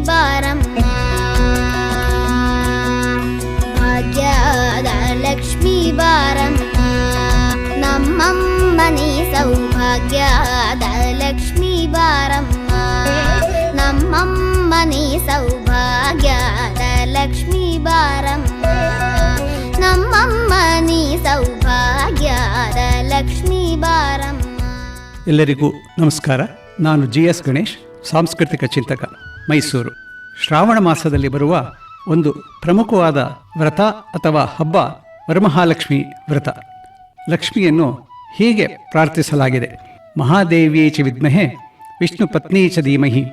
ಬಾರಮ್ಮ ಭಾಗ್ಯದ ಲಕ್ಷ್ಮೀ ಬಾರಮ್ಮ ನಮ್ಮಮ್ಮನಿ ಸೌಭಾಗ್ಯದ ಲಕ್ಷ್ಮೀ ಬಾರಮ್ಮ ನಮ್ಮಮ್ಮನಿ ಸೌಭಾಗ್ಯದ ಲಕ್ಷ್ಮೀ ಬಾರಮ್ಮ ನಮ್ಮಮ್ಮನಿ ಸೌಭಾಗ್ಯದ ಲಕ್ಷ್ಮೀ ಬಾರಮ್ಮ ಎಲ್ಲರಿಗೂ ನಮಸ್ಕಾರ. ನಾನು ಜಿ ಎಸ್ ಗಣೇಶ್, ಸಾಂಸ್ಕೃತಿಕ ಚಿಂತಕ. ಮೈಸೂರು. ಶ್ರಾವಣ ಮಾಸದಲ್ಲಿ ಬರುವ ಒಂದು ಪ್ರಮುಖವಾದ ವ್ರತ ಅಥವಾ ಹಬ್ಬ ವರಮಹಾಲಕ್ಷ್ಮಿ ವ್ರತ. ಲಕ್ಷ್ಮಿಯನ್ನು ಹೀಗೆ ಪ್ರಾರ್ಥಿಸಲಾಗಿದೆ. ಮಹಾದೇವಿಯೇ ಚ ವಿದ್ಮಹೆ, ವಿಷ್ಣು ಪತ್ನಿ ಚ ಧೀಮಹಿ,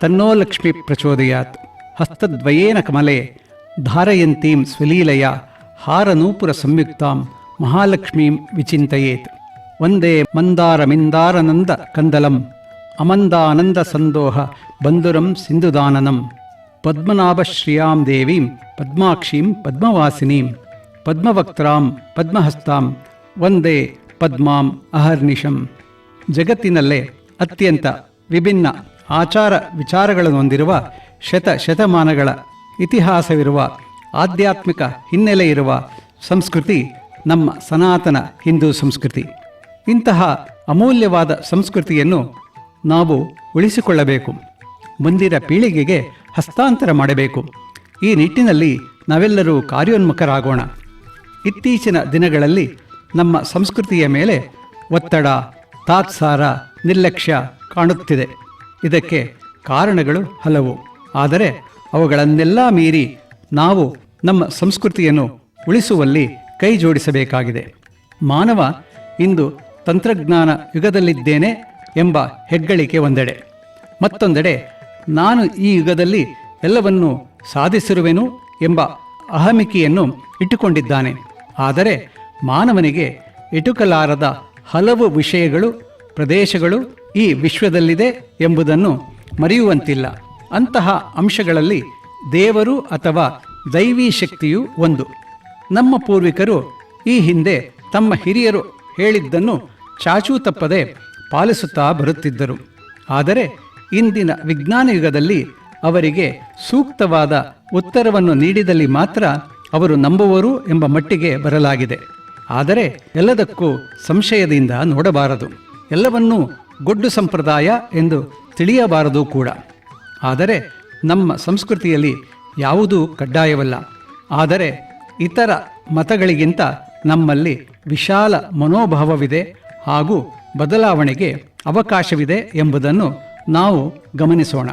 ತನ್ನೋ ಲಕ್ಷ್ಮಿ ಪ್ರಚೋದಯಾತ್, ಹಸ್ತದ್ವಯೇನ ಕಮಲೆ, ಧಾರಯಂತೀಂ ಸ್ವಲೀಲಯ, ಹಾರನೂಪುರ ಸಂಯುಕ್ತಾಂ, ಮಹಾಲಕ್ಷ್ಮೀಂ ವಿಚಿಂತಯೇತ್. ಮಂದಾರ ಮಂದಾರಮಿಂದಾರನಂದ ಕಂದಲಂ, ಅಮಂದಾನಂದ ಸಂದೋಹ ಬಂಧುರಂ ಸಿಂಧುದಾನನಂ, ಪದ್ಮನಾಭಶ್ರಿಯಾಂ ದೇವೀಂ, ಪದ್ಮಾಕ್ಷೀಂ ಪದ್ಮವಾಸಿನೀಂ, ಪದ್ಮವಕ್ತ್ರಾಂ ಪದ್ಮಹಸ್ತಾಂ, ವಂದೇ ಪದ್ಮಾಂ ಅಹರ್ನಿಶಂ. ಜಗತ್ತಿನಲ್ಲೇ ಅತ್ಯಂತ ವಿಭಿನ್ನ ಆಚಾರ ವಿಚಾರಗಳನ್ನು ಹೊಂದಿರುವ ಶತ ಶತಮಾನಗಳ ಇತಿಹಾಸವಿರುವ ಆಧ್ಯಾತ್ಮಿಕ ಹಿನ್ನೆಲೆ ಇರುವ ಸಂಸ್ಕೃತಿ ನಮ್ಮ ಸನಾತನ ಹಿಂದೂ ಸಂಸ್ಕೃತಿ. ಇಂತಹ ಅಮೂಲ್ಯವಾದ ಸಂಸ್ಕೃತಿಯನ್ನು ನಾವು ಉಳಿಸಿಕೊಳ್ಳಬೇಕು. ಮುಂದಿನ ಪೀಳಿಗೆಗೆ ಹಸ್ತಾಂತರ ಮಾಡಬೇಕು. ಈ ನಿಟ್ಟಿನಲ್ಲಿ ನಾವೆಲ್ಲರೂ ಕಾರ್ಯೋನ್ಮುಖರಾಗೋಣ. ಇತ್ತೀಚಿನ ದಿನಗಳಲ್ಲಿ ನಮ್ಮ ಸಂಸ್ಕೃತಿಯ ಮೇಲೆ ಒತ್ತಡ, ತಾತ್ಸಾರ, ನಿರ್ಲಕ್ಷ್ಯ ಕಾಣುತ್ತಿದೆ. ಇದಕ್ಕೆ ಕಾರಣಗಳು ಹಲವು. ಆದರೆ ಅವುಗಳನ್ನೆಲ್ಲ ಮೀರಿ ನಾವು ನಮ್ಮ ಸಂಸ್ಕೃತಿಯನ್ನು ಉಳಿಸುವಲ್ಲಿ ಕೈ ಜೋಡಿಸಬೇಕಾಗಿದೆ. ಮಾನವ ಇಂದು ತಂತ್ರಜ್ಞಾನ ಯುಗದಲ್ಲಿದ್ದೇನೆ ಎಂಬ ಹೆಗ್ಗಳಿಕೆ ಒಂದೆಡೆ. ಮತ್ತೊಂದೆಡೆ ನಾನು ಈ ಯುಗದಲ್ಲಿ ಎಲ್ಲವನ್ನೂ ಸಾಧಿಸಿರುವೆನು ಎಂಬ ಅಹಮಿಕೆಯನ್ನು ಇಟ್ಟುಕೊಂಡಿದ್ದಾನೆ. ಆದರೆ ಮಾನವನಿಗೆ ಇಟುಕಲಾರದ ಹಲವು ವಿಷಯಗಳು, ಪ್ರದೇಶಗಳು ಈ ವಿಶ್ವದಲ್ಲಿದೆ ಎಂಬುದನ್ನು ಮರೆಯುವಂತಿಲ್ಲ. ಅಂತಹ ಅಂಶಗಳಲ್ಲಿ ದೇವರು ಅಥವಾ ದೈವಿ ಶಕ್ತಿಯು ಒಂದು. ನಮ್ಮ ಪೂರ್ವಿಕರು ಈ ಹಿಂದೆ ತಮ್ಮ ಹಿರಿಯರು ಹೇಳಿದ್ದನ್ನು ಚಾಚೂ ತಪ್ಪದೆ ಪಾಲಿಸುತ್ತಾ ಬರುತ್ತಿದ್ದರು. ಆದರೆ ಇಂದಿನ ವಿಜ್ಞಾನ ಯುಗದಲ್ಲಿ ಅವರಿಗೆ ಸೂಕ್ತವಾದ ಉತ್ತರವನ್ನು ನೀಡಿದಲ್ಲಿ ಮಾತ್ರ ಅವರು ನಂಬುವರು ಎಂಬ ಮಟ್ಟಿಗೆ ಬರಲಾಗಿದೆ. ಆದರೆ ಎಲ್ಲದಕ್ಕೂ ಸಂಶಯದಿಂದ ನೋಡಬಾರದು. ಎಲ್ಲವನ್ನೂ ಗೊಡ್ಡು ಸಂಪ್ರದಾಯ ಎಂದು ತಿಳಿಯಬಾರದು ಕೂಡ. ಆದರೆ ನಮ್ಮ ಸಂಸ್ಕೃತಿಯಲ್ಲಿ ಯಾವುದೂ ಕಡ್ಡಾಯವಲ್ಲ. ಆದರೆ ಇತರ ಮತಗಳಿಗಿಂತ ನಮ್ಮಲ್ಲಿ ವಿಶಾಲ ಮನೋಭಾವವಿದೆ ಹಾಗೂ ಬದಲಾವಣೆಗೆ ಅವಕಾಶವಿದೆ ಎಂಬುದನ್ನು ನಾವು ಗಮನಿಸೋಣ.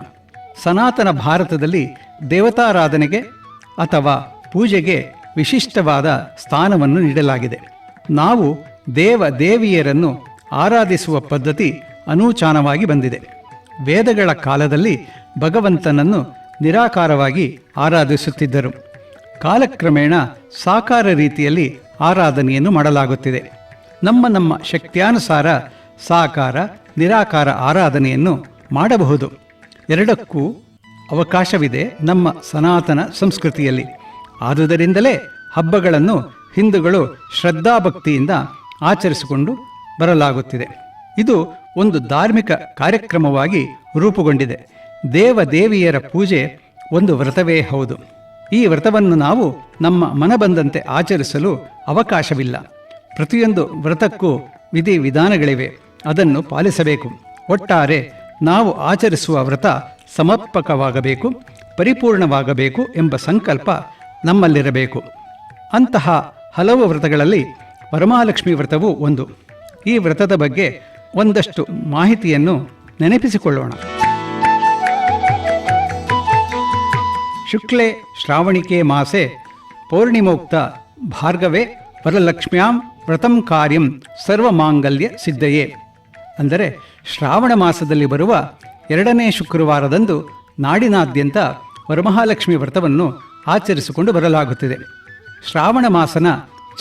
ಸನಾತನ ಭಾರತದಲ್ಲಿ ದೇವತಾರಾಧನೆಗೆ ಅಥವಾ ಪೂಜೆಗೆ ವಿಶಿಷ್ಟವಾದ ಸ್ಥಾನವನ್ನು ನೀಡಲಾಗಿದೆ. ನಾವು ದೇವ ದೇವಿಯರನ್ನು ಆರಾಧಿಸುವ ಪದ್ಧತಿ ಅನೂಚಾನವಾಗಿ ಬಂದಿದೆ. ವೇದಗಳ ಕಾಲದಲ್ಲಿ ಭಗವಂತನನ್ನು ನಿರಾಕಾರವಾಗಿ ಆರಾಧಿಸುತ್ತಿದ್ದರು. ಕಾಲಕ್ರಮೇಣ ಸಾಕಾರ ರೀತಿಯಲ್ಲಿ ಆರಾಧನೆಯನ್ನು ಮಾಡಲಾಗುತ್ತಿದೆ. ನಮ್ಮ ನಮ್ಮ ಶಕ್ತಿಯಾನುಸಾರ ಸಾಕಾರ, ನಿರಾಕಾರ ಆರಾಧನೆಯನ್ನು ಮಾಡಬಹುದು. ಎರಡಕ್ಕೂ ಅವಕಾಶವಿದೆ ನಮ್ಮ ಸನಾತನ ಸಂಸ್ಕೃತಿಯಲ್ಲಿ. ಆದುದರಿಂದಲೇ ಹಬ್ಬಗಳನ್ನು ಹಿಂದೂಗಳು ಶ್ರದ್ಧಾಭಕ್ತಿಯಿಂದ ಆಚರಿಸಿಕೊಂಡು ಬರಲಾಗುತ್ತಿದೆ. ಇದು ಒಂದು ಧಾರ್ಮಿಕ ಕಾರ್ಯಕ್ರಮವಾಗಿ ರೂಪುಗೊಂಡಿದೆ. ದೇವ ದೇವಿಯರ ಪೂಜೆ ಒಂದು ವ್ರತವೇ ಹೌದು. ಈ ವ್ರತವನ್ನು ನಾವು ನಮ್ಮ ಮನ ಬಂದಂತೆ ಆಚರಿಸಲು ಅವಕಾಶವಿಲ್ಲ. ಪ್ರತಿಯೊಂದು ವ್ರತಕ್ಕೂ ವಿಧಿ ವಿಧಾನಗಳಿವೆ ಅದನ್ನು ಪಾಲಿಸಬೇಕು. ಒಟ್ಟಾರೆ ನಾವು ಆಚರಿಸುವ ವ್ರತ ಸಮರ್ಪಕವಾಗಬೇಕು, ಪರಿಪೂರ್ಣವಾಗಬೇಕು ಎಂಬ ಸಂಕಲ್ಪ ನಮ್ಮಲ್ಲಿರಬೇಕು. ಅಂತಹ ಹಲವು ವ್ರತಗಳಲ್ಲಿ ವರಮಹಾಲಕ್ಷ್ಮಿ ವ್ರತವೂ ಒಂದು. ಈ ವ್ರತದ ಬಗ್ಗೆ ಒಂದಷ್ಟು ಮಾಹಿತಿಯನ್ನು ನೆನಪಿಸಿಕೊಳ್ಳೋಣ. ಶುಕ್ಲೆ, ಶ್ರಾವಣಿಕೆ ಮಾಸೆ, ಪೌರ್ಣಿಮೋಕ್ತ ಭಾರ್ಗವೇ ವರಲಕ್ಷ್ಮ್ಯಾಂ ವ್ರತಂ ಕಾರ್ಯಂ ಸರ್ವಮಾಂಗಲ್ಯ ಸಿದ್ಧಯೇ. ಅಂದರೆ ಶ್ರಾವಣ ಮಾಸದಲ್ಲಿ ಬರುವ ಎರಡನೇ ಶುಕ್ರವಾರದಂದು ನಾಡಿನಾದ್ಯಂತ ವರಮಹಾಲಕ್ಷ್ಮಿ ವ್ರತವನ್ನು ಆಚರಿಸಿಕೊಂಡು ಬರಲಾಗುತ್ತಿದೆ. ಶ್ರಾವಣ ಮಾಸನ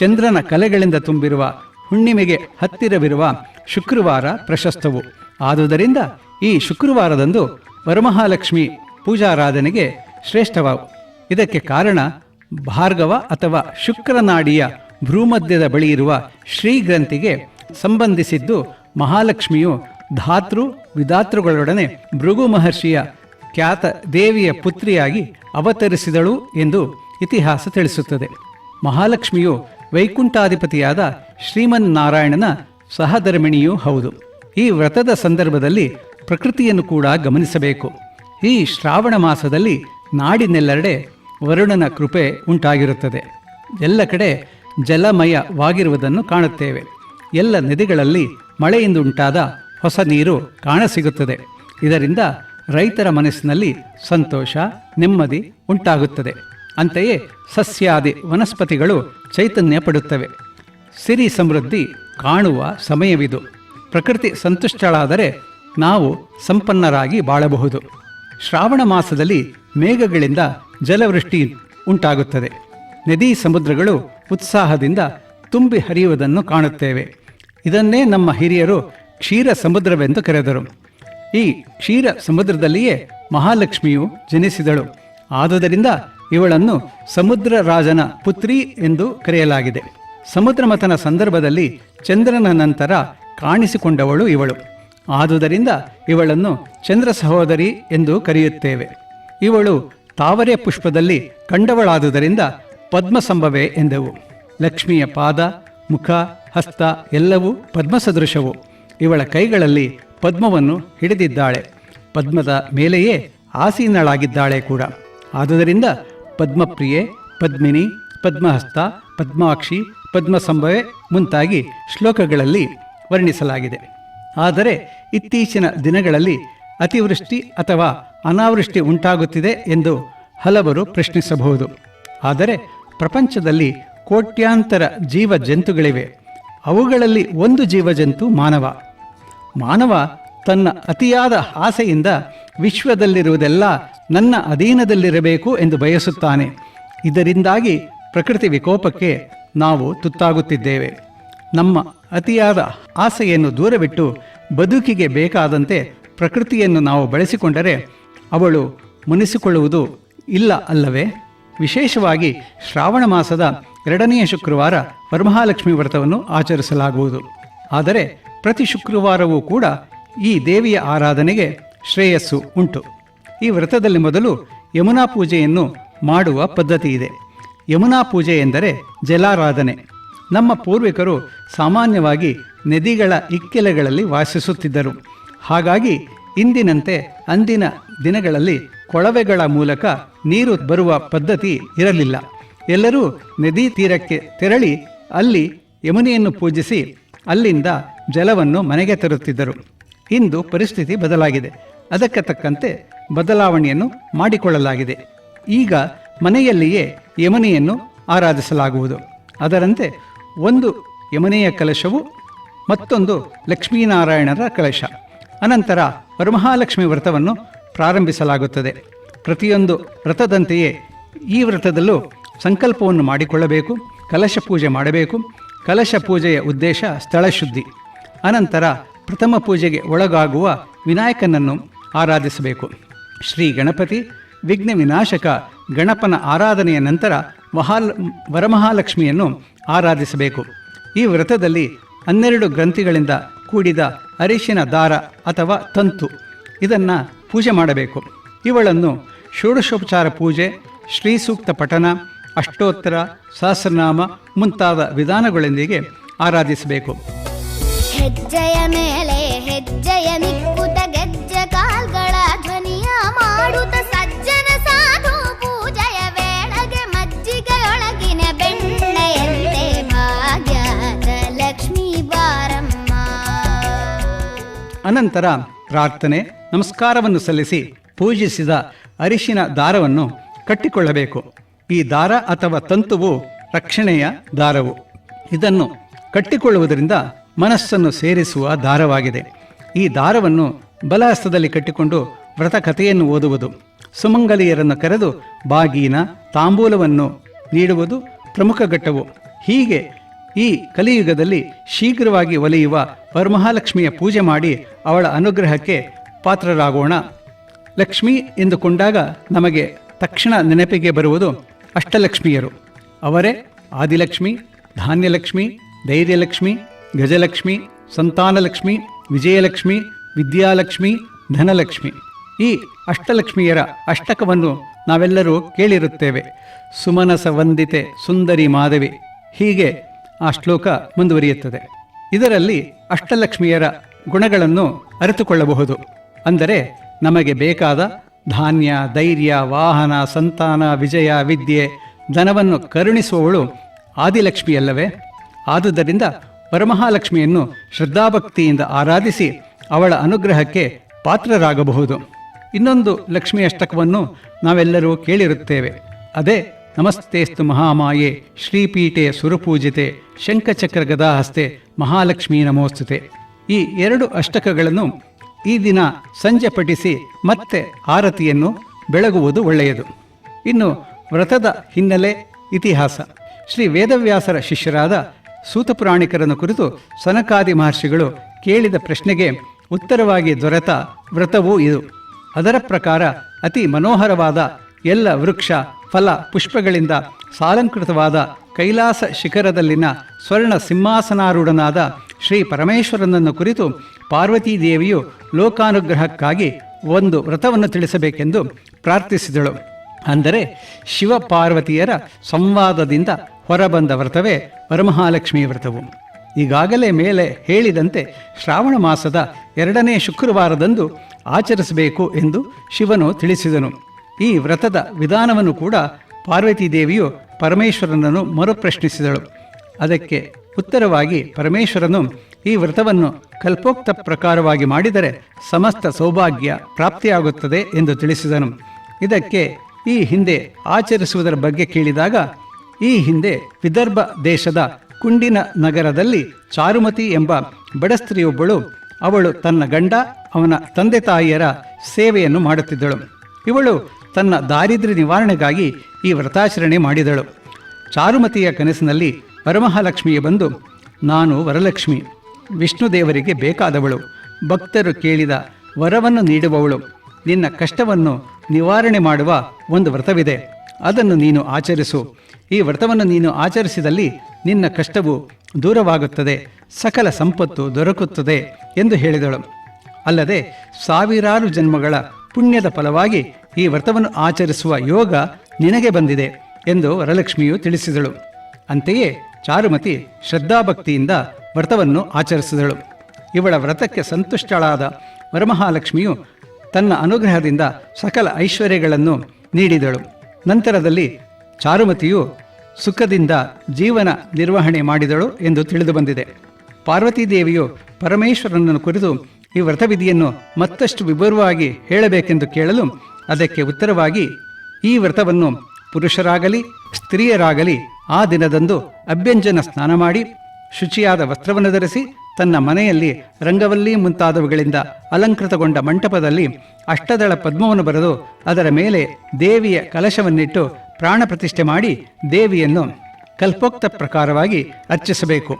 ಚಂದ್ರನ ಕಲೆಗಳಿಂದ ತುಂಬಿರುವ ಹುಣ್ಣಿಮೆಗೆ ಹತ್ತಿರವಿರುವ ಶುಕ್ರವಾರ ಪ್ರಶಸ್ತವು. ಆದುದರಿಂದ ಈ ಶುಕ್ರವಾರದಂದು ವರಮಹಾಲಕ್ಷ್ಮಿ ಪೂಜಾರಾಧನೆಗೆ ಶ್ರೇಷ್ಠವಾವು. ಇದಕ್ಕೆ ಕಾರಣ ಭಾರ್ಗವ ಅಥವಾ ಶುಕ್ರನಾಡಿಯ ಭ್ರೂಮಧ್ಯದ ಬಳಿ ಇರುವ ಶ್ರೀಗ್ರಂಥಿಗೆ ಸಂಬಂಧಿಸಿದ್ದು ಮಹಾಲಕ್ಷ್ಮಿಯು ಧಾತೃ ವಿಧಾತೃಗಳೊಡನೆ ಭೃಗು ಮಹರ್ಷಿಯ ಖ್ಯಾತ ದೇವಿಯ ಪುತ್ರಿಯಾಗಿ ಅವತರಿಸಿದಳು ಎಂದು ಇತಿಹಾಸ ತಿಳಿಸುತ್ತದೆ. ಮಹಾಲಕ್ಷ್ಮಿಯು ವೈಕುಂಠಾಧಿಪತಿಯಾದ ಶ್ರೀಮನ್ ನಾರಾಯಣನ ಸಹಧರ್ಮಿಣಿಯೂ ಹೌದು. ಈ ವ್ರತದ ಸಂದರ್ಭದಲ್ಲಿ ಪ್ರಕೃತಿಯನ್ನು ಕೂಡ ಗಮನಿಸಬೇಕು. ಈ ಶ್ರಾವಣ ಮಾಸದಲ್ಲಿ ನಾಡಿನೆಲ್ಲೆಡೆ ವರುಣನ ಕೃಪೆ ಉಂಟಾಗಿರುತ್ತದೆ. ಎಲ್ಲ ಕಡೆ ಜಲಮಯವಾಗಿರುವುದನ್ನು ಕಾಣುತ್ತೇವೆ. ಎಲ್ಲ ನದಿಗಳಲ್ಲಿ ಮಳೆಯಿಂದ ಉಂಟಾದ ಹೊಸ ನೀರು ಕಾಣಸಿಗುತ್ತದೆ. ಇದರಿಂದ ರೈತರ ಮನಸ್ಸಿನಲ್ಲಿ ಸಂತೋಷ, ನೆಮ್ಮದಿ ಉಂಟಾಗುತ್ತದೆ. ಅಂತೆಯೇ ಸಸ್ಯಾದಿ ವನಸ್ಪತಿಗಳು ಚೈತನ್ಯ ಪಡುತ್ತವೆ. ಸಿರಿ ಸಮೃದ್ಧಿ ಕಾಣುವ ಸಮಯವಿದು. ಪ್ರಕೃತಿ ಸಂತುಷ್ಟಳಾದರೆ ನಾವು ಸಂಪನ್ನರಾಗಿ ಬಾಳಬಹುದು. ಶ್ರಾವಣ ಮಾಸದಲ್ಲಿ ಮೇಘಗಳಿಂದ ಜಲವೃಷ್ಟಿ ಉಂಟಾಗುತ್ತದೆ. ನದಿ ಸಮುದ್ರಗಳು ಉತ್ಸಾಹದಿಂದ ತುಂಬಿ ಹರಿಯುವುದನ್ನು ಕಾಣುತ್ತೇವೆ. ಇದನ್ನೇ ನಮ್ಮ ಹಿರಿಯರು ಕ್ಷೀರ ಸಮುದ್ರವೆಂದು ಕರೆದರು. ಈ ಕ್ಷೀರ ಸಮುದ್ರದಲ್ಲಿಯೇ ಮಹಾಲಕ್ಷ್ಮಿಯು ಜನಿಸಿದಳು. ಆದುದರಿಂದ ಇವಳನ್ನು ಸಮುದ್ರ ರಾಜನ ಪುತ್ರಿ ಎಂದು ಕರೆಯಲಾಗಿದೆ. ಸಮುದ್ರ ಮಥನ ಸಂದರ್ಭದಲ್ಲಿ ಚಂದ್ರನ ನಂತರ ಕಾಣಿಸಿಕೊಂಡವಳು ಇವಳು. ಆದುದರಿಂದ ಇವಳನ್ನು ಚಂದ್ರ ಸಹೋದರಿ ಎಂದು ಕರೆಯುತ್ತೇವೆ. ಇವಳು ತಾವರೆ ಪುಷ್ಪದಲ್ಲಿ ಕಂಡವಳಾದುದರಿಂದ ಪದ್ಮಸಂಭವೆ ಎಂದೆವು. ಲಕ್ಷ್ಮಿಯ ಪಾದ, ಮುಖ ಹಸ್ತ ಎಲ್ಲವೂ ಪದ್ಮಸದೃಶವು. ಇವಳ ಕೈಗಳಲ್ಲಿ ಪದ್ಮವನ್ನು ಹಿಡಿದಿದ್ದಾಳೆ. ಪದ್ಮದ ಮೇಲೆಯೇ ಆಸೀನಳಾಗಿದ್ದಾಳೆ ಕೂಡ. ಆದುದರಿಂದ ಪದ್ಮಪ್ರಿಯೆ, ಪದ್ಮಿನಿ, ಪದ್ಮಹಸ್ತ, ಪದ್ಮಾಕ್ಷಿ, ಪದ್ಮಸಂಭವೆ ಮುಂತಾಗಿ ಶ್ಲೋಕಗಳಲ್ಲಿ ವರ್ಣಿಸಲಾಗಿದೆ. ಆದರೆ ಇತ್ತೀಚಿನ ದಿನಗಳಲ್ಲಿ ಅತಿವೃಷ್ಟಿ ಅಥವಾ ಅನಾವೃಷ್ಟಿ ಉಂಟಾಗುತ್ತಿದೆ ಎಂದು ಹಲವರು ಪ್ರಶ್ನಿಸಬಹುದು. ಆದರೆ ಪ್ರಪಂಚದಲ್ಲಿ ಕೋಟ್ಯಾಂತರ ಜೀವ ಜಂತುಗಳಿವೆ ಅವುಗಳಲ್ಲಿ ಒಂದು ಜೀವಜಂತು ಮಾನವ. ಮಾನವ ತನ್ನ ಅತಿಯಾದ ಆಸೆಯಿಂದ ವಿಶ್ವದಲ್ಲಿರುವುದೆಲ್ಲ ನನ್ನ ಅಧೀನದಲ್ಲಿರಬೇಕು ಎಂದು ಬಯಸುತ್ತಾನೆ. ಇದರಿಂದಾಗಿ ಪ್ರಕೃತಿ ವಿಕೋಪಕ್ಕೆ ನಾವು ತುತ್ತಾಗುತ್ತಿದ್ದೇವೆ. ನಮ್ಮ ಅತಿಯಾದ ಆಸೆಯನ್ನು ದೂರವಿಟ್ಟು ಬದುಕಿಗೆ ಬೇಕಾದಂತೆ ಪ್ರಕೃತಿಯನ್ನು ನಾವು ಬಳಸಿಕೊಂಡರೆ ಅವಳು ಮುನಿಸಿಕೊಳ್ಳುವುದು ಇಲ್ಲ ಅಲ್ಲವೇ? ವಿಶೇಷವಾಗಿ ಶ್ರಾವಣ ಮಾಸದ ಎರಡನೆಯ ಶುಕ್ರವಾರ ವರಮಹಾಲಕ್ಷ್ಮಿ ವ್ರತವನ್ನು ಆಚರಿಸಲಾಗುವುದು. ಆದರೆ ಪ್ರತಿ ಶುಕ್ರವಾರವೂ ಕೂಡ ಈ ದೇವಿಯ ಆರಾಧನೆಗೆ ಶ್ರೇಯಸ್ಸು ಉಂಟು. ಈ ವ್ರತದಲ್ಲಿ ಮೊದಲು ಯಮುನಾ ಪೂಜೆಯನ್ನು ಮಾಡುವ ಪದ್ಧತಿ ಇದೆ. ಯಮುನಾ ಪೂಜೆ ಎಂದರೆ ಜಲಾರಾಧನೆ. ನಮ್ಮ ಪೂರ್ವಿಕರು ಸಾಮಾನ್ಯವಾಗಿ ನದಿಗಳ ಇಕ್ಕೆಲೆಗಳಲ್ಲಿ ವಾಸಿಸುತ್ತಿದ್ದರು. ಹಾಗಾಗಿ ಇಂದಿನಂತೆ ಅಂದಿನ ದಿನಗಳಲ್ಲಿ ಕೊಳವೆಗಳ ಮೂಲಕ ನೀರು ಬರುವ ಪದ್ಧತಿ ಇರಲಿಲ್ಲ. ಎಲ್ಲರೂ ನದಿ ತೀರಕ್ಕೆ ತೆರಳಿ ಅಲ್ಲಿ ಯಮುನೆಯನ್ನು ಪೂಜಿಸಿ ಅಲ್ಲಿಂದ ಜಲವನ್ನು ಮನೆಗೆ ತರುತ್ತಿದ್ದರು. ಇಂದು ಪರಿಸ್ಥಿತಿ ಬದಲಾಗಿದೆ. ಅದಕ್ಕೆ ತಕ್ಕಂತೆ ಬದಲಾವಣೆಯನ್ನು ಮಾಡಿಕೊಳ್ಳಲಾಗಿದೆ. ಈಗ ಮನೆಯಲ್ಲಿಯೇ ಯಮುನೆಯನ್ನು ಆರಾಧಿಸಲಾಗುವುದು. ಅದರಂತೆ ಒಂದು ಯಮುನೆಯ ಕಲಶವು, ಮತ್ತೊಂದು ಲಕ್ಷ್ಮೀನಾರಾಯಣರ ಕಲಶ. ಅನಂತರ ವರಮಹಾಲಕ್ಷ್ಮಿ ವ್ರತವನ್ನು ಪ್ರಾರಂಭಿಸಲಾಗುತ್ತದೆ. ಪ್ರತಿಯೊಂದು ವ್ರತದಂತೆಯೇ ಈ ವ್ರತದಲ್ಲೂ ಸಂಕಲ್ಪವನ್ನು ಮಾಡಿಕೊಳ್ಳಬೇಕು, ಕಲಶ ಪೂಜೆ ಮಾಡಬೇಕು. ಕಲಶ ಪೂಜೆಯ ಉದ್ದೇಶ ಸ್ಥಳ ಶುದ್ಧಿ. ಅನಂತರ ಪ್ರಥಮ ಪೂಜೆಗೆ ಒಳಗಾಗುವ ವಿನಾಯಕನನ್ನು ಆರಾಧಿಸಬೇಕು. ಶ್ರೀ ಗಣಪತಿ ವಿಘ್ನ ವಿನಾಶಕ ಗಣಪನ ಆರಾಧನೆಯ ನಂತರ ಮಹಾಲ್, ವರಮಹಾಲಕ್ಷ್ಮಿಯನ್ನು ಆರಾಧಿಸಬೇಕು. ಈ ವ್ರತದಲ್ಲಿ ಹನ್ನೆರಡು ಗ್ರಂಥಿಗಳಿಂದ ಕೂಡಿದ ಅರಿಶಿನ ದಾರ ಅಥವಾ ತಂತು, ಇದನ್ನು ಪೂಜೆ ಮಾಡಬೇಕು. ಇವಳನ್ನು ಷೋಡಶೋಪಚಾರ ಪೂಜೆ ಶ್ರೀ ಸೂಕ್ತ ಪಠನ ಅಷ್ಟೋತ್ತರ ಸಹಸ್ರನಾಮ ಮುಂತಾದ ವಿಧಾನಗಳೊಂದಿಗೆ ಆರಾಧಿಸಬೇಕು. ಹೆಜ್ಜೆಯ ಮೇಲೆ ಹೆಜ್ಜೆಯ ನಿಕ್ಕುತ ಗೆಜ್ಜ ಕಾಲ್ಗಳ ಧ್ವನಿಯ ಮಾಡುತ್ತ ಸಜ್ಜನ ಸಾಧು ಪೂಜೆಯ ವೇಳೆಗೆ ಮಜ್ಜಿಗೆಯೊಳಗಿನ ಬೆಣ್ಣೆಯಂತೆ ಭಾಗ್ಯದ ಲಕ್ಷ್ಮೀ ಬಾರಮ್ಮ. ಅನಂತರ ಪ್ರಾರ್ಥನೆ ನಮಸ್ಕಾರವನ್ನು ಸಲ್ಲಿಸಿ ಪೂಜಿಸಿದ ಅರಿಶಿನ ದಾರವನ್ನು ಕಟ್ಟಿಕೊಳ್ಳಬೇಕು. ಈ ದಾರ ಅಥವಾ ತಂತುವು ರಕ್ಷಣೆಯ ದಾರವು. ಇದನ್ನು ಕಟ್ಟಿಕೊಳ್ಳುವುದರಿಂದ ಮನಸ್ಸನ್ನು ಸೇರಿಸುವ ದಾರವಾಗಿದೆ. ಈ ದಾರವನ್ನು ಬಲಹಸ್ತದಲ್ಲಿ ಕಟ್ಟಿಕೊಂಡು ವ್ರತ ಕಥೆಯನ್ನು ಓದುವುದು, ಸುಮಂಗಲಿಯರನ್ನು ಕರೆದು ಬಾಗಿನ, ತಾಂಬೂಲವನ್ನು ನೀಡುವುದು ಪ್ರಮುಖ ಘಟ್ಟವು. ಹೀಗೆ ಈ ಕಲಿಯುಗದಲ್ಲಿ ಶೀಘ್ರವಾಗಿ ಒಲಿಯುವ ವರಮಹಾಲಕ್ಷ್ಮಿಯ ಪೂಜೆ ಮಾಡಿ ಅವಳ ಅನುಗ್ರಹಕ್ಕೆ ಪಾತ್ರರಾಗೋಣ. ಲಕ್ಷ್ಮಿ ಎಂದುಕೊಂಡಾಗ ನಮಗೆ ತಕ್ಷಣ ನೆನಪಿಗೆ ಬರುವುದು ಅಷ್ಟಲಕ್ಷ್ಮಿಯರು. ಅವರೇ ಆದಿಲಕ್ಷ್ಮಿ, ಧಾನ್ಯಲಕ್ಷ್ಮಿ, ಧೈರ್ಯಲಕ್ಷ್ಮಿ, ಗಜಲಕ್ಷ್ಮಿ, ಸಂತಾನಲಕ್ಷ್ಮಿ, ವಿಜಯಲಕ್ಷ್ಮಿ, ವಿದ್ಯಾಲಕ್ಷ್ಮಿ, ಧನಲಕ್ಷ್ಮಿ. ಈ ಅಷ್ಟಲಕ್ಷ್ಮಿಯರ ಅಷ್ಟಕವನ್ನು ನಾವೆಲ್ಲರೂ ಕೇಳಿರುತ್ತೇವೆ. ಸುಮನಸ ವಂದಿತೆ ಸುಂದರಿ ಮಾಧವಿ. ಹೀಗೆ ಆ ಶ್ಲೋಕ ಮುಂದುವರಿಯುತ್ತದೆ. ಇದರಲ್ಲಿ ಅಷ್ಟಲಕ್ಷ್ಮಿಯರ ಗುಣಗಳನ್ನು ಅರಿತುಕೊಳ್ಳಬಹುದು. ಅಂದರೆ ನಮಗೆ ಬೇಕಾದ ಧಾನ್ಯ, ಧೈರ್ಯ, ವಾಹನ, ಸಂತಾನ, ವಿಜಯ, ವಿದ್ಯೆ ಧನವನ್ನು ಕರುಣಿಸುವವಳು ಆದಿಲಕ್ಷ್ಮಿಯಲ್ಲವೇ? ಆದುದರಿಂದ ಪರಮಹಾಲಕ್ಷ್ಮಿಯನ್ನು ಶ್ರದ್ಧಾಭಕ್ತಿಯಿಂದ ಆರಾಧಿಸಿ ಅವಳ ಅನುಗ್ರಹಕ್ಕೆ ಪಾತ್ರರಾಗಬಹುದು. ಇನ್ನೊಂದು ಲಕ್ಷ್ಮಿ ಅಷ್ಟಕವನ್ನು ನಾವೆಲ್ಲರೂ ಕೇಳಿರುತ್ತೇವೆ. ಅದೇ, ನಮಸ್ತೇಸ್ತು ಮಹಾಮಾಯೆ, ಶ್ರೀಪೀಠೆ ಸುರಪೂಜಿತೆ, ಶಂಖಚಕ್ರ ಗದಾಹಸ್ತೆ ಮಹಾಲಕ್ಷ್ಮೀ ನಮೋಸ್ತುತೆ. ಈ ಎರಡು ಅಷ್ಟಕಗಳನ್ನು ಈ ದಿನ ಸಂಜೆ ಪಠಿಸಿ ಮತ್ತೆ ಆರತಿಯನ್ನು ಬೆಳಗುವುದು ಒಳ್ಳೆಯದು. ಇನ್ನು ವ್ರತದ ಹಿನ್ನೆಲೆ ಇತಿಹಾಸ. ಶ್ರೀ ವೇದವ್ಯಾಸರ ಶಿಷ್ಯರಾದ ಸೂತಪುರಾಣಿಕರನ್ನು ಕುರಿತು ಸನಕಾದಿ ಮಹರ್ಷಿಗಳು ಕೇಳಿದ ಪ್ರಶ್ನೆಗೆ ಉತ್ತರವಾಗಿ ದೊರೆತ ವ್ರತವೂ ಇದು. ಅದರ ಪ್ರಕಾರ ಅತಿ ಮನೋಹರವಾದ ಎಲ್ಲ ವೃಕ್ಷ, ಫಲ, ಪುಷ್ಪಗಳಿಂದ ಸಾಲಂಕೃತವಾದ ಕೈಲಾಸ ಶಿಖರದಲ್ಲಿನ ಸ್ವರ್ಣ ಸಿಂಹಾಸನಾರೂಢನಾದ ಶ್ರೀ ಪರಮೇಶ್ವರನನ್ನು ಕುರಿತು ಪಾರ್ವತೀ ದೇವಿಯು ಲೋಕಾನುಗ್ರಹಕ್ಕಾಗಿ ಒಂದು ವ್ರತವನ್ನು ತಿಳಿಸಬೇಕೆಂದು ಪ್ರಾರ್ಥಿಸಿದಳು. ಅಂದರೆ ಶಿವ ಪಾರ್ವತಿಯರ ಸಂವಾದದಿಂದ ಹೊರಬಂದ ವ್ರತವೇ ವರಮಹಾಲಕ್ಷ್ಮಿ ವ್ರತವು. ಈಗಾಗಲೇ ಮೇಲೆ ಹೇಳಿದಂತೆ ಶ್ರಾವಣ ಮಾಸದ ಎರಡನೇ ಶುಕ್ರವಾರದಂದು ಆಚರಿಸಬೇಕು ಎಂದು ಶಿವನು ತಿಳಿಸಿದನು. ಈ ವ್ರತದ ವಿಧಾನವನ್ನು ಕೂಡ ಪಾರ್ವತೀ ದೇವಿಯು ಪರಮೇಶ್ವರನನ್ನು ಮರುಪ್ರಶ್ನಿಸಿದಳು. ಅದಕ್ಕೆ ಉತ್ತರವಾಗಿ ಪರಮೇಶ್ವರನು ಈ ವ್ರತವನ್ನು ಕಲ್ಪೋಕ್ತ ಪ್ರಕಾರವಾಗಿ ಮಾಡಿದರೆ ಸಮಸ್ತ ಸೌಭಾಗ್ಯ ಪ್ರಾಪ್ತಿಯಾಗುತ್ತದೆ ಎಂದು ತಿಳಿಸಿದನು. ಇದಕ್ಕೆ ಈ ಹಿಂದೆ ಆಚರಿಸುವುದರ ಬಗ್ಗೆ ಕೇಳಿದಾಗ, ಈ ಹಿಂದೆ ವಿದರ್ಭ ದೇಶದ ಕುಂಡಿನ ನಗರದಲ್ಲಿ ಚಾರುಮತಿ ಎಂಬ ಬಡಸ್ತ್ರೀಯೊಬ್ಬಳು ಅವಳು ತನ್ನ ಗಂಡ, ಅವನ ತಂದೆ ತಾಯಿಯರ ಸೇವೆಯನ್ನು ಮಾಡುತ್ತಿದ್ದಳು. ಇವಳು ತನ್ನ ದಾರಿದ್ರ್ಯ ನಿವಾರಣೆಗಾಗಿ ಈ ವ್ರತಾಚರಣೆ ಮಾಡಿದಳು. ಚಾರುಮತಿಯ ಕನಸಿನಲ್ಲಿ ವರಮಹಾಲಕ್ಷ್ಮಿಯು ಬಂದು, ನಾನು ವರಲಕ್ಷ್ಮಿ ವಿಷ್ಣುದೇವರಿಗೆ ಬೇಕಾದವಳು, ಭಕ್ತರು ಕೇಳಿದ ವರವನ್ನು ನೀಡುವವಳು, ನಿನ್ನ ಕಷ್ಟವನ್ನು ನಿವಾರಣೆ ಮಾಡುವ ಒಂದು ವ್ರತವಿದೆ, ಅದನ್ನು ನೀನು ಆಚರಿಸು. ಈ ವ್ರತವನ್ನು ನೀನು ಆಚರಿಸಿದಲ್ಲಿ ನಿನ್ನ ಕಷ್ಟವು ದೂರವಾಗುತ್ತದೆ, ಸಕಲ ಸಂಪತ್ತು ದೊರಕುತ್ತದೆ, ಎಂದು ಹೇಳಿದಳು. ಅಲ್ಲದೆ ಸಾವಿರಾರು ಜನ್ಮಗಳ ಪುಣ್ಯದ ಫಲವಾಗಿ ಈ ವ್ರತವನ್ನು ಆಚರಿಸುವ ಯೋಗ ನಿನಗೆ ಬಂದಿದೆ ಎಂದು ವರಲಕ್ಷ್ಮಿಯು ತಿಳಿಸಿದಳು. ಅಂತೆಯೇ ಚಾರುಮತಿ ಶ್ರದ್ಧಾಭಕ್ತಿಯಿಂದ ವ್ರತವನ್ನು ಆಚರಿಸಿದಳು. ಇವಳ ವ್ರತಕ್ಕೆ ಸಂತುಷ್ಟಳಾದ ವರಮಹಾಲಕ್ಷ್ಮಿಯು ತನ್ನ ಅನುಗ್ರಹದಿಂದ ಸಕಲ ಐಶ್ವರ್ಯಗಳನ್ನು ನೀಡಿದಳು. ನಂತರದಲ್ಲಿ ಚಾರುಮತಿಯು ಸುಖದಿಂದ ಜೀವನ ನಿರ್ವಹಣೆ ಮಾಡಿದಳು ಎಂದು ತಿಳಿದು ಬಂದಿದೆ ಪಾರ್ವತೀ ದೇವಿಯು ಪರಮೇಶ್ವರನನ್ನು ಕುರಿತು ಈ ವ್ರತವಿಧಿಯನ್ನು ಮತ್ತಷ್ಟು ವಿವರವಾಗಿ ಹೇಳಬೇಕೆಂದು ಕೇಳಲು ಅದಕ್ಕೆ ಉತ್ತರವಾಗಿ ಈ ವ್ರತವನ್ನು ಪುರುಷರಾಗಲಿ, ಸ್ತ್ರೀಯರಾಗಲಿ ಆ ದಿನದಂದು ಅಭ್ಯಂಜನ ಸ್ನಾನ ಮಾಡಿ, ಶುಚಿಯಾದ ವಸ್ತ್ರವನ್ನು ಧರಿಸಿ ತನ್ನ ಮನೆಯಲ್ಲಿ ರಂಗವಲ್ಲಿ ಮುಂತಾದವುಗಳಿಂದ ಅಲಂಕೃತಗೊಂಡ ಮಂಟಪದಲ್ಲಿ ಅಷ್ಟದಳ ಪದ್ಮವನ್ನು ಬರೆದು ಅದರ ಮೇಲೆ ದೇವಿಯ ಕಲಶವನ್ನಿಟ್ಟು ಪ್ರಾಣ ಪ್ರತಿಷ್ಠೆ ಮಾಡಿ ದೇವಿಯನ್ನು ಕಲ್ಪೋಕ್ತ ಪ್ರಕಾರವಾಗಿ ಅರ್ಚಿಸಬೇಕು.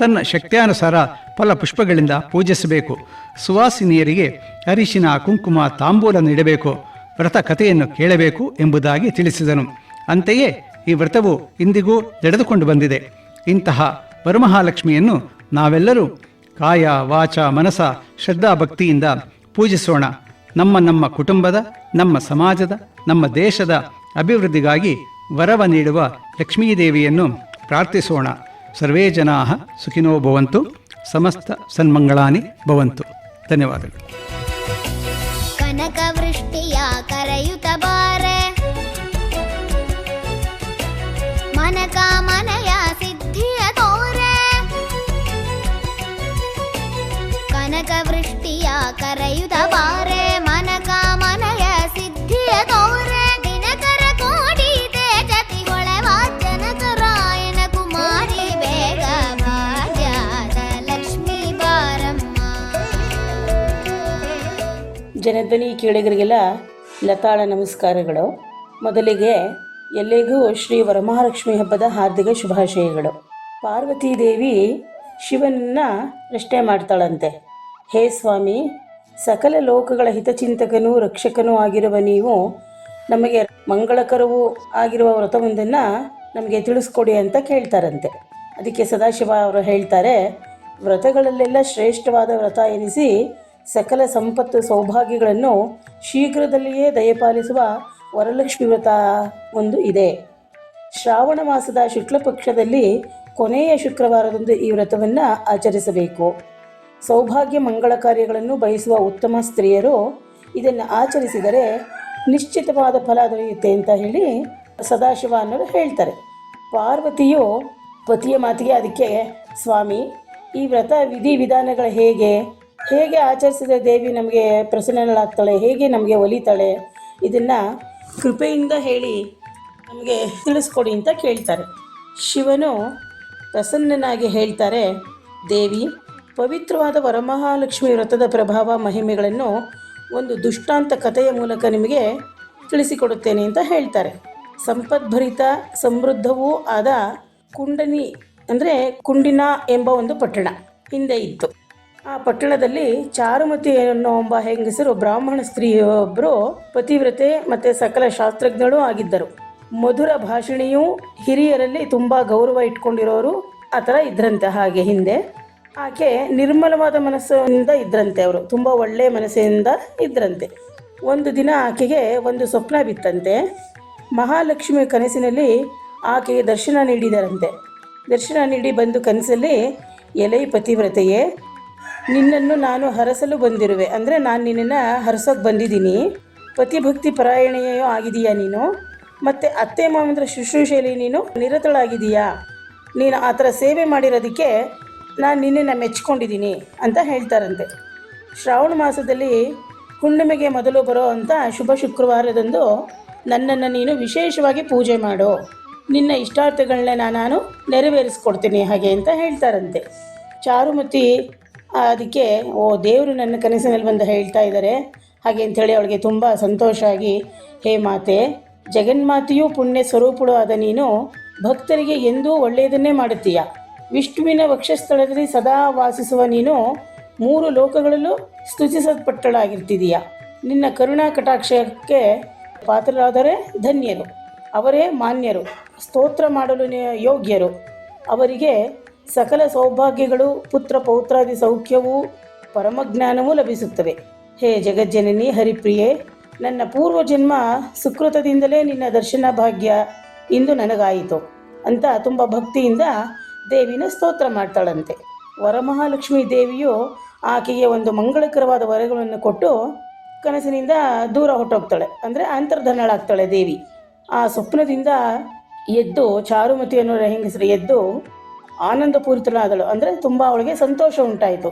ತನ್ನ ಶಕ್ತಿಯಾನುಸಾರ ಫಲ ಪುಷ್ಪಗಳಿಂದ ಪೂಜಿಸಬೇಕು. ಸುವಾಸಿನಿಯರಿಗೆ ಅರಿಶಿನ, ಕುಂಕುಮ, ತಾಂಬೂಲ ನೀಡಬೇಕು. ವ್ರತ ಕಥೆಯನ್ನು ಕೇಳಬೇಕು ಎಂಬುದಾಗಿ ತಿಳಿಸಿದನು. ಅಂತೆಯೇ ಈ ವ್ರತವು ಇಂದಿಗೂ ನಡೆದುಕೊಂಡು ಬಂದಿದೆ. ಇಂತಹ ವರಮಹಾಲಕ್ಷ್ಮಿಯನ್ನು ನಾವೆಲ್ಲರೂ ಕಾಯ, ವಾಚ, ಮನಸ, ಶ್ರದ್ಧಾ ಭಕ್ತಿಯಿಂದ ಪೂಜಿಸೋಣ. ನಮ್ಮ ನಮ್ಮ ಕುಟುಂಬದ, ನಮ್ಮ ಸಮಾಜದ, ನಮ್ಮ ದೇಶದ ಅಭಿವೃದ್ಧಿಗಾಗಿ ವರವ ನೀಡುವ ಲಕ್ಷ್ಮೀದೇವಿಯನ್ನು ಪ್ರಾರ್ಥಿಸೋಣ. ಸರ್ವೇ ಜನಾ ಸುಖಿನೋ ಭವಂತು, ಸಮಸ್ತ ಸನ್ಮಂಗಳಾನಿ ಭವಂತು. ಧನ್ಯವಾದಗಳು. ಕರೆಯುತ್ತ ಬಾರೆ ಮನಕಾಮನೆಯ ಸಿದ್ಧಿಯ ತೋರೆ ಕನಕವೃಷ್ಟಿಯ ಕರೆಯುತ್ತ ಬಾರೆ ಮನಕಾಮನೆಯ ಸಿದ್ಧಿಯ ತೋರೆ ದಿನಕರ ಕೋಡಿ ತೇಜತಿಗೊಳೆವ ಜನಕರಾಯನ ಕುಮಾರಿ ಬೇಗ ಭಾಗ್ಯದ ಲಕ್ಷ್ಮೀ ಬಾರಮ್ಮ ಜನಧ್ವನಿ ಕೇಳಿಗರಿಗೆಲ್ಲ ಲತಾಳ ನಮಸ್ಕಾರಗಳು. ಮೊದಲಿಗೆ ಎಲ್ಲೆಗೂ ಶ್ರೀ ವರಮಹಾಲಕ್ಷ್ಮಿ ಹಬ್ಬದ ಹಾರ್ದಿಕ ಶುಭಾಶಯಗಳು. ಪಾರ್ವತೀ ದೇವಿ ಶಿವನನ್ನ ಪ್ರಶ್ನೆ ಮಾಡ್ತಾಳಂತೆ. ಹೇ ಸ್ವಾಮಿ, ಸಕಲ ಲೋಕಗಳ ಹಿತಚಿಂತಕನೂ ರಕ್ಷಕನೂ ಆಗಿರುವ ನೀವು ನಮಗೆ ಮಂಗಳಕರವೂ ಆಗಿರುವ ವ್ರತವೊಂದನ್ನು ನಮಗೆ ತಿಳಿಸ್ಕೊಡಿ ಅಂತ ಕೇಳ್ತಾರಂತೆ. ಅದಕ್ಕೆ ಸದಾಶಿವ ಅವರು ಹೇಳ್ತಾರೆ, ವ್ರತಗಳಲ್ಲೆಲ್ಲ ಶ್ರೇಷ್ಠವಾದ ವ್ರತ ಎನಿಸಿ ಸಕಲ ಸಂಪತ್ತು ಸೌಭಾಗ್ಯಗಳನ್ನು ಶೀಘ್ರದಲ್ಲಿಯೇ ದಯಪಾಲಿಸುವ ವರಲಕ್ಷ್ಮಿ ವ್ರತ ಒಂದು ಇದೆ. ಶ್ರಾವಣ ಮಾಸದ ಶುಕ್ಲ ಪಕ್ಷದಲ್ಲಿ ಕೊನೆಯ ಶುಕ್ರವಾರದಂದು ಈ ವ್ರತವನ್ನು ಆಚರಿಸಬೇಕು. ಸೌಭಾಗ್ಯ ಮಂಗಳ ಕಾರ್ಯಗಳನ್ನು ಬಯಸುವ ಉತ್ತಮ ಸ್ತ್ರೀಯರು ಇದನ್ನು ಆಚರಿಸಿದರೆ ನಿಶ್ಚಿತವಾದ ಫಲ ದೊರೆಯುತ್ತೆ ಅಂತ ಹೇಳಿ ಸದಾಶಿವ ಅನ್ನೋರು ಹೇಳ್ತಾರೆ. ಪಾರ್ವತಿಯು ಪತಿಯ ಮಾತಿಗೆ ಅದಕ್ಕೆ, ಸ್ವಾಮಿ, ಈ ವ್ರತ ವಿಧಿ ವಿಧಾನಗಳು ಹೇಗೆ? ಹೇಗೆ ಆಚರಿಸಿದ ದೇವಿ ನಮಗೆ ಪ್ರಸನ್ನಳಾಗ್ತಾಳೆ, ಹೇಗೆ ನಮಗೆ ಒಲಿತಾಳೆ, ಇದನ್ನು ಕೃಪೆಯಿಂದ ಹೇಳಿ ನಮಗೆ ತಿಳಿಸ್ಕೊಡಿ ಅಂತ ಕೇಳ್ತಾರೆ. ಶಿವನು ಪ್ರಸನ್ನನಾಗಿ ಹೇಳ್ತಾರೆ, ದೇವಿ, ಪವಿತ್ರವಾದ ವರಮಹಾಲಕ್ಷ್ಮಿ ವ್ರತದ ಪ್ರಭಾವ ಮಹಿಮೆಗಳನ್ನು ಒಂದು ದುಷ್ಟಾಂತ ಕಥೆಯ ಮೂಲಕ ನಿಮಗೆ ತಿಳಿಸಿಕೊಡುತ್ತೇನೆ ಅಂತ ಹೇಳ್ತಾರೆ. ಸಂಪದ್ಭರಿತ, ಸಮೃದ್ಧವೂ ಆದ ಕುಂಡನಿ, ಅಂದರೆ ಕುಂಡಿನ ಎಂಬ ಒಂದು ಪಟ್ಟಣ ಹಿಂದೆ ಇತ್ತು. ಆ ಪಟ್ಟಣದಲ್ಲಿ ಚಾರುಮತಿ ಅನ್ನೋ ಒಬ್ಬ ಹೆಂಗಸರು ಬ್ರಾಹ್ಮಣ ಸ್ತ್ರೀಯೊಬ್ಬರು ಪತಿವ್ರತೆ ಮತ್ತು ಸಕಲ ಶಾಸ್ತ್ರಜ್ಞರು ಆಗಿದ್ದರು. ಮಧುರ ಭಾಷಣಿಯು ಹಿರಿಯರಲ್ಲಿ ತುಂಬ ಗೌರವ ಇಟ್ಕೊಂಡಿರೋರು ಆ ಥರ ಇದ್ರಂತೆ ಹಾಗೆ ಹಿಂದೆ. ಆಕೆ ನಿರ್ಮಲವಾದ ಮನಸ್ಸಿನಿಂದ ಇದ್ರಂತೆ ಅವರು, ತುಂಬ ಒಳ್ಳೆಯ ಮನಸ್ಸಿನಿಂದ ಇದ್ರಂತೆ. ಒಂದು ದಿನ ಆಕೆಗೆ ಒಂದು ಸ್ವಪ್ನ ಬಿತ್ತಂತೆ. ಮಹಾಲಕ್ಷ್ಮಿ ಕನಸಿನಲ್ಲಿ ಆಕೆಗೆ ದರ್ಶನ ನೀಡಿದರಂತೆ. ದರ್ಶನ ನೀಡಿ ಬಂದು ಕನಸಲ್ಲಿ, ಎಲೈ ಪತಿವ್ರತೆಯೇ ನಿನ್ನನ್ನು ನಾನು ಹರಸಲು ಬಂದಿರುವೆ. ಅಂದರೆ ನಾನು ನಿನ್ನನ್ನು ಹರಸೋಕೆ ಬಂದಿದ್ದೀನಿ. ಪತಿಭಕ್ತಿ ಪರಾಯಣೆಯೋ ಆಗಿದೆಯಾ ನೀನು? ಮತ್ತು ಅತ್ತೆ ಮಾವಂದ್ರ ಶುಶ್ರೂಷೆಯಲ್ಲಿ ನೀನು ನಿರತಳಾಗಿದೆಯಾ ನೀನು ಆ ಥರ ಸೇವೆ ಮಾಡಿರೋದಕ್ಕೆ ನಾನು ನಿನ್ನನ್ನು ಮೆಚ್ಕೊಂಡಿದ್ದೀನಿ ಅಂತ ಹೇಳ್ತಾರಂತೆ. ಶ್ರಾವಣ ಮಾಸದಲ್ಲಿ ಹುಣ್ಣಿಮೆಗೆ ಮೊದಲು ಬರೋ ಅಂಥ ಶುಭ ಶುಕ್ರವಾರದಂದು ನನ್ನನ್ನು ನೀನು ವಿಶೇಷವಾಗಿ ಪೂಜೆ ಮಾಡು. ನಿನ್ನ ಇಷ್ಟಾರ್ಥಗಳನ್ನ ನಾನು ನೆರವೇರಿಸ್ಕೊಡ್ತೀನಿ ಹಾಗೆ ಅಂತ ಹೇಳ್ತಾರಂತೆ. ಚಾರುಮತಿ ಅದಕ್ಕೆ, ಓ ದೇವರು ನನ್ನ ಕನಸಿನಲ್ಲಿ ಬಂದು ಹೇಳ್ತಾ ಇದ್ದಾರೆ. ಹಾಗೆ ಅಂಥೇಳಿ ಅವಳಿಗೆ ತುಂಬ ಸಂತೋಷ ಆಗಿ ಹೇ ಮಾತೆ, ಜಗನ್ಮಾತೆಯು ಪುಣ್ಯ ಸ್ವರೂಪಳು ಆದ ನೀನು ಭಕ್ತರಿಗೆ ಎಂದೂ ಒಳ್ಳೆಯದನ್ನೇ ಮಾಡುತ್ತೀಯ? ವಿಷ್ಣುವಿನ ವಕ್ಷಸ್ಥಳದಲ್ಲಿ ಸದಾ ವಾಸಿಸುವ ನೀನು ಮೂರು ಲೋಕಗಳಲ್ಲೂ ಸ್ತುತಿಸಲ್ಪಟ್ಟಳಾಗಿರ್ತಿದೀಯ? ನಿನ್ನ ಕರುಣಾ ಕಟಾಕ್ಷಕ್ಕೆ ಪಾತ್ರರಾದರೆ ಧನ್ಯರು. ಅವರೇ ಮಾನ್ಯರು, ಸ್ತೋತ್ರ ಮಾಡಲು ಯೋಗ್ಯರು. ಅವರಿಗೆ ಸಕಲ ಸೌಭಾಗ್ಯಗಳು, ಪುತ್ರ ಪೌತ್ರಾದಿ ಸೌಖ್ಯವೂ ಪರಮಜ್ಞಾನವೂ ಲಭಿಸುತ್ತವೆ. ಹೇ ಜಗಜ್ಜನನಿ ಹರಿಪ್ರಿಯೆ, ನನ್ನ ಪೂರ್ವಜನ್ಮ ಸುಕೃತದಿಂದಲೇ ನಿನ್ನ ದರ್ಶನ ಭಾಗ್ಯ ಇಂದು ನನಗಾಯಿತು. ಅಂತ ತುಂಬ ಭಕ್ತಿಯಿಂದ ದೇವಿನ ಸ್ತೋತ್ರ ಮಾಡ್ತಾಳಂತೆ. ವರಮಹಾಲಕ್ಷ್ಮಿ ದೇವಿಯು ಆಕೆಗೆ ಒಂದು ಮಂಗಳಕರವಾದ ವರಗಳನ್ನು ಕೊಟ್ಟು ಕನಸಿನಿಂದ ದೂರ ಹೊಟ್ಟೋಗ್ತಾಳೆ ಅಂದರೆ ಅಂತರ್ಧನಳಾಗ್ತಾಳೆ ದೇವಿ. ಆ ಸ್ವಪ್ನದಿಂದ ಎದ್ದು ಚಾರುಮತಿ ಅನ್ನೋ ಹೆಂಗಸರು ಎದ್ದು ಆನಂದಪೂರಿತಳಾದಳು. ಅಂದರೆ ತುಂಬ ಅವಳಿಗೆ ಸಂತೋಷ ಉಂಟಾಯಿತು.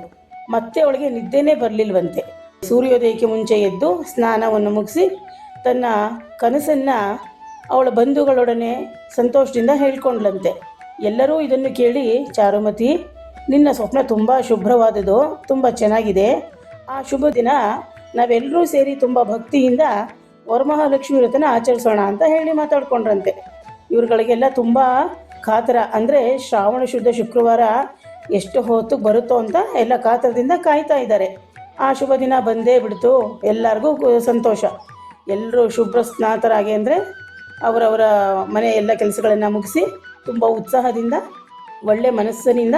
ಮತ್ತೆ ಅವಳಿಗೆ ನಿದ್ದೆನೇ ಬರಲಿಲ್ವಂತೆ. ಸೂರ್ಯೋದಯಕ್ಕೆ ಮುಂಚೆ ಎದ್ದು ಸ್ನಾನವನ್ನು ಮುಗಿಸಿ ತನ್ನ ಕನಸನ್ನು ಅವಳ ಬಂಧುಗಳೊಡನೆ ಸಂತೋಷದಿಂದ ಹೇಳ್ಕೊಂಡ್ಲಂತೆ ಎಲ್ಲರೂ ಇದನ್ನು ಕೇಳಿ, ಚಾರುಮತಿ, ನಿನ್ನ ಸ್ವಪ್ನ ತುಂಬ ಶುಭ್ರವಾದುದು ತುಂಬ ಚೆನ್ನಾಗಿದೆ. ಆ ಶುಭ ದಿನ ನಾವೆಲ್ಲರೂ ಸೇರಿ ತುಂಬ ಭಕ್ತಿಯಿಂದ ವರಮಹಾಲಕ್ಷ್ಮಿ ವ್ರತನ ಆಚರಿಸೋಣ ಅಂತ ಹೇಳಿ ಮಾತಾಡ್ಕೊಂಡ್ರಂತೆ. ಇವ್ರುಗಳಿಗೆಲ್ಲ ತುಂಬ ಕಾತರ ಅಂದರೆ ಶ್ರಾವಣ ಶುದ್ಧ ಶುಕ್ರವಾರ ಎಷ್ಟು ಹೊತ್ತು ಬರುತ್ತೋ ಅಂತ ಎಲ್ಲ ಕಾತರದಿಂದ ಕಾಯ್ತಾ ಇದ್ದಾರೆ. ಆ ಶುಭ ದಿನ ಬಂದೇ ಬಿಡ್ತು. ಎಲ್ಲರಿಗೂ ಸಂತೋಷ. ಎಲ್ಲರೂ ಶುಭ್ರ ಸ್ನಾತರಾಗಿ ಅಂದರೆ ಅವರವರ ಮನೆ ಎಲ್ಲ ಕೆಲಸಗಳನ್ನು ಮುಗಿಸಿ ತುಂಬ ಉತ್ಸಾಹದಿಂದ, ಒಳ್ಳೆ ಮನಸ್ಸಿನಿಂದ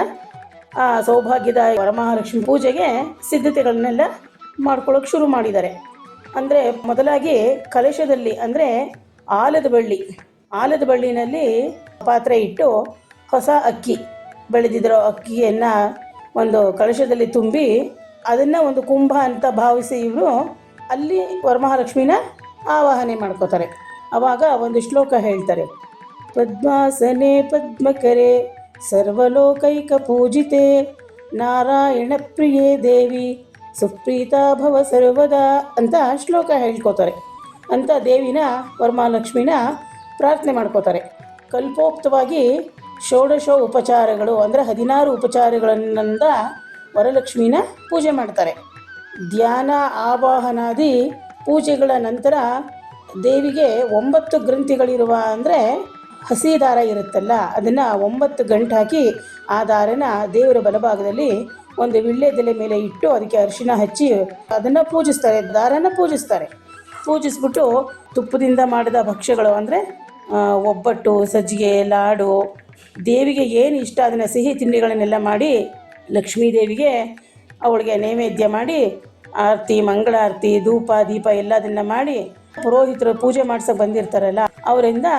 ಆ ಸೌಭಾಗ್ಯದ ವರಮಹಾಲಕ್ಷ್ಮಿ ಪೂಜೆಗೆ ಸಿದ್ಧತೆಗಳನ್ನೆಲ್ಲ ಮಾಡ್ಕೊಳ್ಳೋಕೆ ಶುರು ಮಾಡಿದ್ದಾರೆ. ಅಂದರೆ ಮೊದಲಾಗಿ ಕಲಶದಲ್ಲಿ ಅಂದರೆ ಆಲದ ಬಳ್ಳಿ ಆಲದ ಬಳ್ಳಿನಲ್ಲಿ ಪಾತ್ರೆ ಇಟ್ಟು ಹೊಸ ಅಕ್ಕಿ ಬೆಳೆದಿರೋ ಅಕ್ಕಿಯನ್ನು ಒಂದು ಕಳಶದಲ್ಲಿ ತುಂಬಿ ಅದನ್ನು ಒಂದು ಕುಂಭ ಅಂತ ಭಾವಿಸಿ ಇವರು ಅಲ್ಲಿ ವರಮಹಾಲಕ್ಷ್ಮಿನ ಆವಾಹನೆ ಮಾಡ್ಕೋತಾರೆ. ಆವಾಗ ಒಂದು ಶ್ಲೋಕ ಹೇಳ್ತಾರೆ. ಪದ್ಮಾಸನೆ ಪದ್ಮಕರೆ ಸರ್ವಲೋಕೈಕ ಪೂಜಿತೆ ನಾರಾಯಣ ಪ್ರಿಯೇ ದೇವಿ ಸುಪ್ರೀತಾ ಭವ ಸರ್ವದಾ ಅಂತ ಶ್ಲೋಕ ಹೇಳ್ಕೋತಾರೆ. ಅಂತ ದೇವಿನ ವರಮಹಾಲಕ್ಷ್ಮಿನ ಪ್ರಾರ್ಥನೆ ಮಾಡ್ಕೋತಾರೆ. ಕಲ್ಪೋಕ್ತವಾಗಿ ಷೋಡಶ ಉಪಚಾರಗಳು ಅಂದರೆ ಹದಿನಾರು ಉಪಚಾರಗಳನ್ನಿಂದ ವರಲಕ್ಷ್ಮಿನ ಪೂಜೆ ಮಾಡ್ತಾರೆ. ಧ್ಯಾನ ಆವಾಹನಾದಿ ಪೂಜೆಗಳ ನಂತರ ದೇವಿಗೆ ಒಂಬತ್ತು ಗ್ರಂಥಿಗಳಿರುವ ಅಂದರೆ ಹಸಿ ದಾರ ಇರುತ್ತಲ್ಲ, ಅದನ್ನು ಒಂಬತ್ತು ಗಂಟು ಹಾಕಿ ಆ ದಾರನ ದೇವರ ಬಲಭಾಗದಲ್ಲಿ ಒಂದು ವಿಳ್ಳೆದೆಲೆ ಮೇಲೆ ಇಟ್ಟು ಅದಕ್ಕೆ ಅರಿಶಿನ ಹಚ್ಚಿ ಅದನ್ನು ಪೂಜಿಸ್ತಾರೆ, ದಾರನ ಪೂಜಿಸ್ತಾರೆ. ಪೂಜಿಸ್ಬಿಟ್ಟು ತುಪ್ಪದಿಂದ ಮಾಡಿದ ಭಕ್ಷ್ಯಗಳು ಅಂದರೆ ಒಬ್ಬಟ್ಟು, ಸಜ್ಜಿಗೆ, ಲಾಡು, ದೇವಿಗೆ ಏನು ಇಷ್ಟ, ಅದನ್ನು ಸಿಹಿ ತಿಂಡಿಗಳನ್ನೆಲ್ಲ ಮಾಡಿ ಲಕ್ಷ್ಮೀ ದೇವಿಗೆ ಅವಳಿಗೆ ನೈವೇದ್ಯ ಮಾಡಿ, ಆರತಿ, ಮಂಗಳಾರತಿ, ಧೂಪ, ದೀಪ ಎಲ್ಲದನ್ನ ಮಾಡಿ ಪುರೋಹಿತರು ಪೂಜೆ ಮಾಡ್ಸೋಕೆ ಬಂದಿರ್ತಾರಲ್ಲ, ಅವರಿಂದ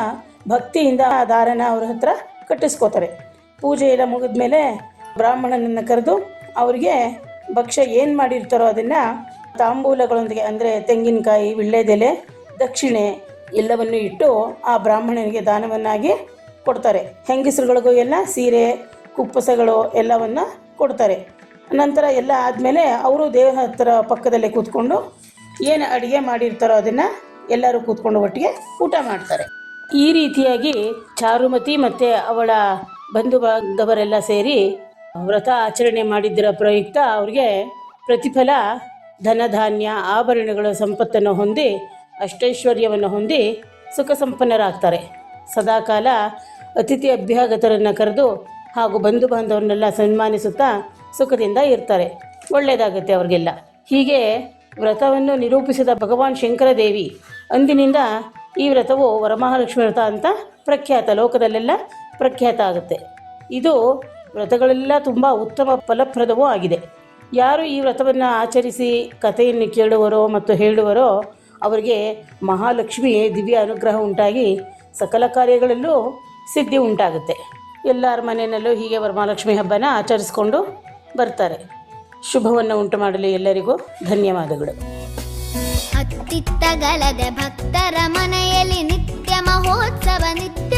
ಭಕ್ತಿಯಿಂದ ಆ ದಾರನ ಅವ್ರ ಹತ್ರ ಕಟ್ಟಿಸ್ಕೋತಾರೆ. ಪೂಜೆ ಎಲ್ಲ ಮುಗಿದ್ಮೇಲೆ ಬ್ರಾಹ್ಮಣನನ್ನು ಕರೆದು ಅವರಿಗೆ ಭಕ್ಷ್ಯ ಏನು ಮಾಡಿರ್ತಾರೋ ಅದನ್ನು ತಾಂಬೂಲಗಳೊಂದಿಗೆ, ಅಂದರೆ ತೆಂಗಿನಕಾಯಿ, ವಿಳ್ಳೆದೆಲೆ, ದಕ್ಷಿಣೆ ಎಲ್ಲವನ್ನು ಇಟ್ಟು ಆ ಬ್ರಾಹ್ಮಣನಿಗೆ ದಾನವನ್ನಾಗಿ ಕೊಡ್ತಾರೆ. ಹೆಂಗಸರುಗಳಿಗೂ ಎಲ್ಲ ಸೀರೆ, ಕುಪ್ಪಸಗಳು ಎಲ್ಲವನ್ನು ಕೊಡ್ತಾರೆ. ನಂತರ ಎಲ್ಲ ಆದಮೇಲೆ ಅವರು ದೇವ ಹತ್ರ ಪಕ್ಕದಲ್ಲೇ ಕೂತ್ಕೊಂಡು ಏನು ಅಡುಗೆ ಮಾಡಿರ್ತಾರೋ ಅದನ್ನು ಎಲ್ಲರೂ ಕೂತ್ಕೊಂಡು ಒಟ್ಟಿಗೆ ಊಟ ಮಾಡ್ತಾರೆ. ಈ ರೀತಿಯಾಗಿ ಚಾರುಮತಿ ಮತ್ತು ಅವಳ ಬಂಧು ಬಾಂಧವರೆಲ್ಲ ಸೇರಿ ವ್ರತ ಆಚರಣೆ ಮಾಡಿದ್ದರ ಪ್ರಯುಕ್ತ ಅವ್ರಿಗೆ ಪ್ರತಿಫಲ, ಧನಧಾನ್ಯ, ಆಭರಣಗಳ ಸಂಪತ್ತನ್ನು ಹೊಂದಿ ಅಷ್ಟೈಶ್ವರ್ಯವನ್ನು ಹೊಂದಿ ಸುಖ ಸಂಪನ್ನರಾಗ್ತಾರೆ ಸದಾಕಾಲ ಅತಿಥಿ ಅಭ್ಯಾಗತರನ್ನು ಕರೆದು ಹಾಗೂ ಬಂಧು ಬಾಂಧವರನ್ನೆಲ್ಲ ಸನ್ಮಾನಿಸುತ್ತಾ ಸುಖದಿಂದ ಇರ್ತಾರೆ. ಒಳ್ಳೆಯದಾಗುತ್ತೆ ಅವ್ರಿಗೆಲ್ಲ. ಹೀಗೆ ವ್ರತವನ್ನು ನಿರೂಪಿಸಿದ ಭಗವಾನ್ ಶಂಕರ ದೇವಿ ಅಂದಿನಿಂದ ಈ ವ್ರತವು ವರಮಹಾಲಕ್ಷ್ಮಿ ವ್ರತ ಅಂತ ಪ್ರಖ್ಯಾತ ಲೋಕದಲ್ಲೆಲ್ಲ ಪ್ರಖ್ಯಾತ ಆಗುತ್ತೆ. ಇದು ವ್ರತಗಳೆಲ್ಲ ತುಂಬ ಉತ್ತಮ ಫಲಪ್ರದವೂ ಆಗಿದೆ. ಯಾರು ಈ ವ್ರತವನ್ನು ಆಚರಿಸಿ ಕಥೆಯನ್ನು ಕೇಳುವರೋ ಮತ್ತು ಹೇಳುವರೋ ಅವರಿಗೆ ಮಹಾಲಕ್ಷ್ಮಿ ದಿವ್ಯ ಅನುಗ್ರಹ ಉಂಟಾಗಿ ಸಕಲ ಕಾರ್ಯಗಳಲ್ಲೂ ಸಿದ್ಧಿ ಉಂಟಾಗುತ್ತೆ. ಎಲ್ಲರ ಮನೆಯಲ್ಲೂ ಹೀಗೆ ವರಮಹಾಲಕ್ಷ್ಮಿ ಹಬ್ಬನ ಆಚರಿಸ್ಕೊಂಡು ಬರ್ತಾರೆ. ಶುಭವನ್ನು ಉಂಟು ಮಾಡಲು ಎಲ್ಲರಿಗೂ. ಧನ್ಯವಾದಗಳು. ಅತ್ತಿತ್ತಗಲದೆ ಭಕ್ತರ ಮನೆಯಲ್ಲಿ ನಿತ್ಯ ಮಹೋತ್ಸವ ನಿತ್ಯ